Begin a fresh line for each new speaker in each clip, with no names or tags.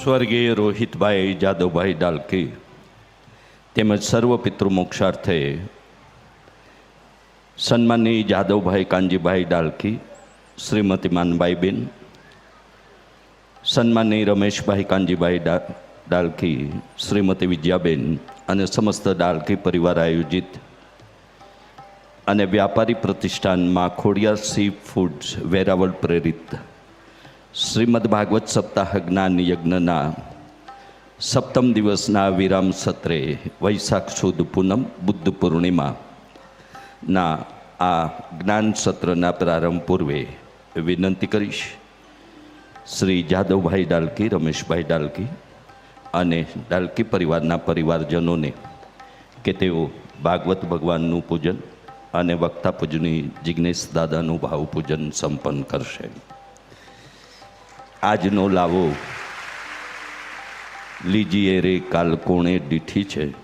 સ્વર્ગીય રોહિતભાઈ જાદવભાઈ ડાલકી તેમજ સર્વ પિતૃ મોક્ષાર્થે સન્માનની જાદવભાઈ કાનજીભાઈ ડાલકી, શ્રીમતી માનબાઈબેન સન્માનની રમેશભાઈ કાનજીભાઈ ડાલકી, શ્રીમતી વિદ્યાબેન અને સમસ્ત ડાલકી પરિવાર આયોજિત અને વ્યાપારી પ્રતિષ્ઠાનમાં માખોડિયા સી ફૂડ્સ વેરાવળ પ્રેરિત શ્રીમદ ભાગવત સપ્તાહ જ્ઞાન યજ્ઞના સપ્તમ દિવસના વિરામ સત્રે વૈશાખ સુદ પૂનમ બુદ્ધ પૂર્ણિમા ના આ જ્ઞાન સત્રના પ્રારંભ પૂર્વે વિનંતી કરીશ. શ્રી જાદવભાઈ ડાલકી, રમેશભાઈ ડાલકી અને ડાલકી પરિવારના પરિવારજનોને કે તેઓ ભાગવત ભગવાનનું પૂજન અને વક્તા પૂજની જિજ્ઞેશ દાદાનું ભાવ પૂજન સંપન્ન કરશે. આજનો લાવો. લીજીએ રે કાલ કોણે દીઠી છે.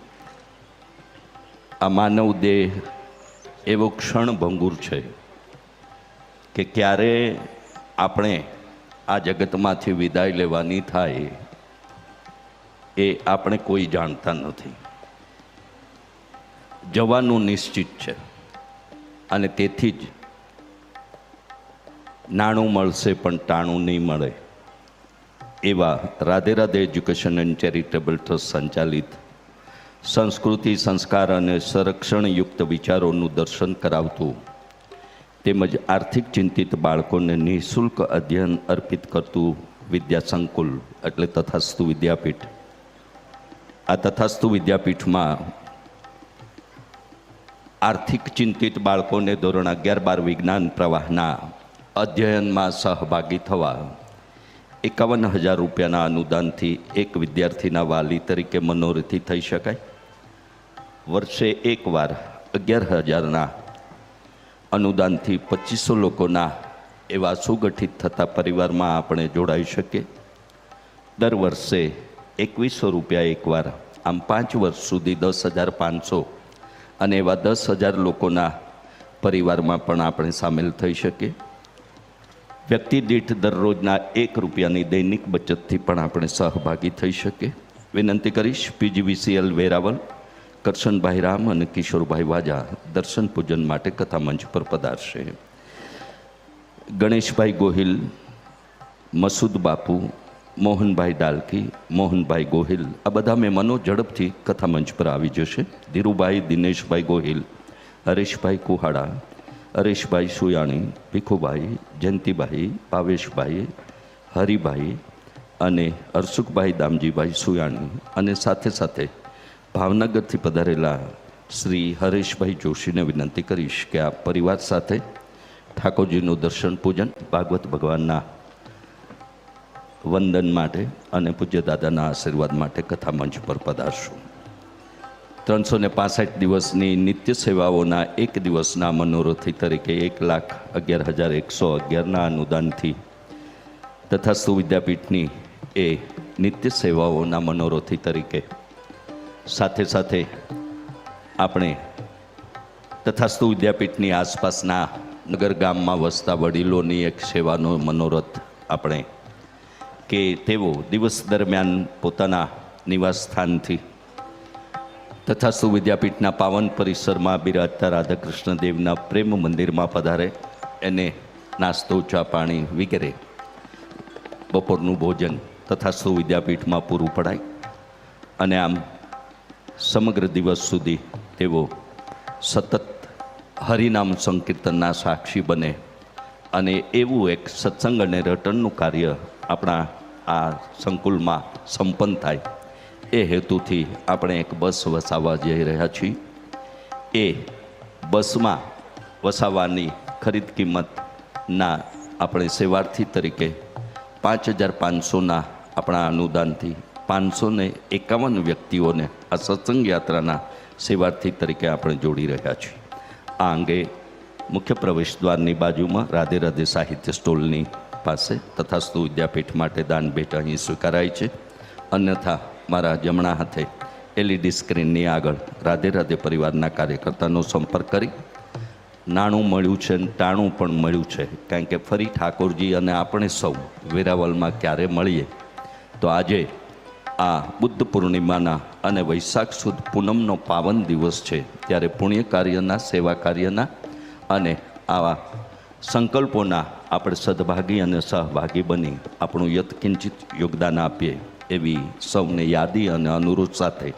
આ માનવ દેહ એવો ક્ષણભંગુર છે કે ક્યારે આપણે આ જગતમાંથી વિદાય લેવાની થાય એ આપણે કોઈ જાણતા નથી. જવાનું નિશ્ચિત છે અને તેથી જ નાણું મળશે પણ ટાણું નહીં મળે. એવા Radhe Radhe education and charitable trust સંચાલિત સંસ્કૃતિ, સંસ્કાર અને સંરક્ષણયુક્ત વિચારોનું દર્શન કરાવતું તેમજ આર્થિક ચિંતિત બાળકોને નિઃશુલ્ક અધ્યયન અર્પિત કરતું વિદ્યા સંકુલ એટલે તથાસ્તુ વિદ્યાપીઠ. આ તથાસ્તુ વિદ્યાપીઠમાં આર્થિક ચિંતિત બાળકોને ધોરણ અગિયાર બાર વિજ્ઞાન પ્રવાહના અધ્યયનમાં સહભાગી થવા એકાવન હજાર રૂપિયાના અનુદાનથી એક વિદ્યાર્થીના વાલી તરીકે મનોરથી થઈ શકાય. વર્ષે એકવાર અગિયાર હજારના અનુદાનથી પચીસો લોકોના એવા સુગઠિત થતા પરિવારમાં આપણે જોડાઈ શકીએ. દર વર્ષે એકવીસો રૂપિયા એકવાર, આમ પાંચ વર્ષ સુધી દસ હજાર પાંચસો અને એવા દસ હજાર લોકોના પરિવારમાં પણ આપણે સામેલ થઈ શકીએ. વ્યક્તિ દીઠ દરરોજના એક રૂપિયાની દૈનિક બચતથી પણ આપણે સહભાગી થઈ શકીએ. વિનંતી કરીશ, પીજીવીસીએલ વેરાવલ કરશનભાઈ રામ અને કિશોરભાઈ વાજા દર્શન પૂજન માટે કથા મંચ પર પધારશે. ગણેશભાઈ ગોહિલ, મસૂદ બાપુ, મોહનભાઈ ડાલકી, મોહનભાઈ ગોહિલ, આ બધા મહેમાનો ઝડપથી કથા મંચ પર આવી જશે. ધીરુભાઈ, દિનેશભાઈ ગોહિલ, હરેશભાઈ કુહાડા હરેશભાઈ સુયાણી, ભીખુભાઈ, જયંતિભાઈ, ભાવેશભાઈ, હરિભાઈ અને હરસુખભાઈ દામજીભાઈ સુયાણી અને સાથે સાથે ભાવનગરથી પધારેલા શ્રી હરેશભાઈ જોશીને વિનંતી કરીશ કે આ પરિવાર સાથે ઠાકોરજીનું દર્શન પૂજન ભાગવત ભગવાનના વંદન માટે અને પૂજ્ય દાદાના આશીર્વાદ માટે કથા મંચ પર પધારશું. ત્રણસો ને પાસઠ દિવસની નિત્ય સેવાઓના એક દિવસના મનોરથી તરીકે એક લાખ અગિયાર હજાર એકસો અગિયારના અનુદાનથી તથા વિદ્યાપીઠની એ નિત્ય સેવાઓના મનોરથી તરીકે સાથે સાથે આપણે તથા વિદ્યાપીઠની આસપાસના નગર ગામમાં વસતા વડીલોની એક સેવાનો મનોરથ આપણે કે તેઓ દિવસ દરમિયાન પોતાના નિવાસ સ્થાનથી સુવિદ્યાપીઠના પાવન પરિસરમાં બિરાજતા રાધાકૃષ્ણ દેવના પ્રેમ મંદિરમાં પધારે એને નાસ્તો, ચા, પાણી વગેરે બપોરનું ભોજન તથા સુવિદ્યાપીઠમાં પૂરું પડાય. અને આમ સમગ્ર દિવસ સુધી તેઓ સતત હરિનામ સંકીર્તનના સાક્ષી બને અને એવું એક સત્સંગ અને રટણનું કાર્ય આપણા આ સંકુલમાં સંપન્ન થાય. એ હેતુથી આપણે એક બસ વસાવવા જઈ રહ્યા છીએ. એ બસમાં વસાવવાની ખરીદ કિંમતના આપણે સેવાર્થી તરીકે પાંચ હજાર પાંચસોના આપણા અનુદાનથી પાંચસો ને એકાવન વ્યક્તિઓને આ સત્સંગ યાત્રાના સેવાર્થી તરીકે આપણે જોડી રહ્યા છીએ. આ અંગે મુખ્ય પ્રવેશ દ્વારની બાજુમાં રાધે રાધે સાહિત્ય સ્ટોલની પાસે તથાસ્તુ વિદ્યાપીઠ માટે દાન ભેટ અહીં સ્વીકારાય છે. અન્યથા મારા જમણા હાથે એલઈડી સ્ક્રીનની આગળ રાધે રાધે પરિવારના કાર્યકર્તાનો સંપર્ક કરી. નાણું મળ્યું છે અને ટાણું પણ મળ્યું છે, કારણ કે ફરી ઠાકોરજી અને આપણે સૌ વેરાવલમાં ક્યારે મળીએ. તો આજે આ બુદ્ધ પૂર્ણિમાના અને વૈશાખ સુદ પૂનમનો પાવન દિવસ છે, ત્યારે પુણ્ય કાર્યના, સેવા કાર્યના અને આવા સંકલ્પોના આપણે સદભાગી અને સહભાગી બની આપણું યથકિંચિત યોગદાન આપીએ. એવી સૌને યાદી અને અનુરોધ સાથે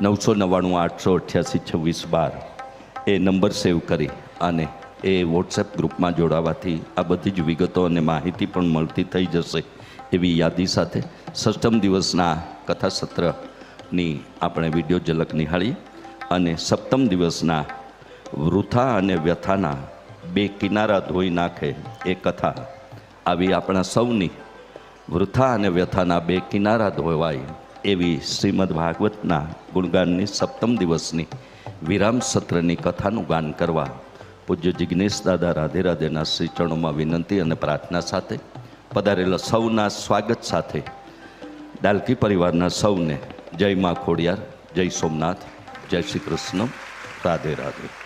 નવસો નવ્વાણું, આઠસો અઠ્યાસી, છવ્વીસ, બાર એ નંબર સેવ કરી અને એ વોટ્સએપ ગ્રુપમાં જોડાવાથી આ બધી જ વિગતો અને માહિતી પણ મળતી થઈ જશે એવી યાદી સાથે સષ્ટમ દિવસના કથા સત્રની આપણે વીડિયો ઝલક નિહાળીએ અને સપ્તમ દિવસના વૃથા અને વ્યથાના બે કિનારા ધોઈ નાખે એ કથા આવી આપણા સૌની વૃથા અને વ્યથાના બે કિનારા ધોવાય એવી શ્રીમદ ભાગવતના ગુણગાનની સપ્તમ દિવસની વિરામ સત્રની કથાનું ગાન કરવા પૂજ્ય જિજ્ઞેશ દાદા રાધે રાધેના શ્રી ચરણોમાં વિનંતી અને પ્રાર્થના સાથે પધારેલા સૌના સ્વાગત સાથે ડાલકી પરિવારના સૌને જય મા ખોડિયાર, જય સોમનાથ, જય શ્રી કૃષ્ણ, રાધે રાધે.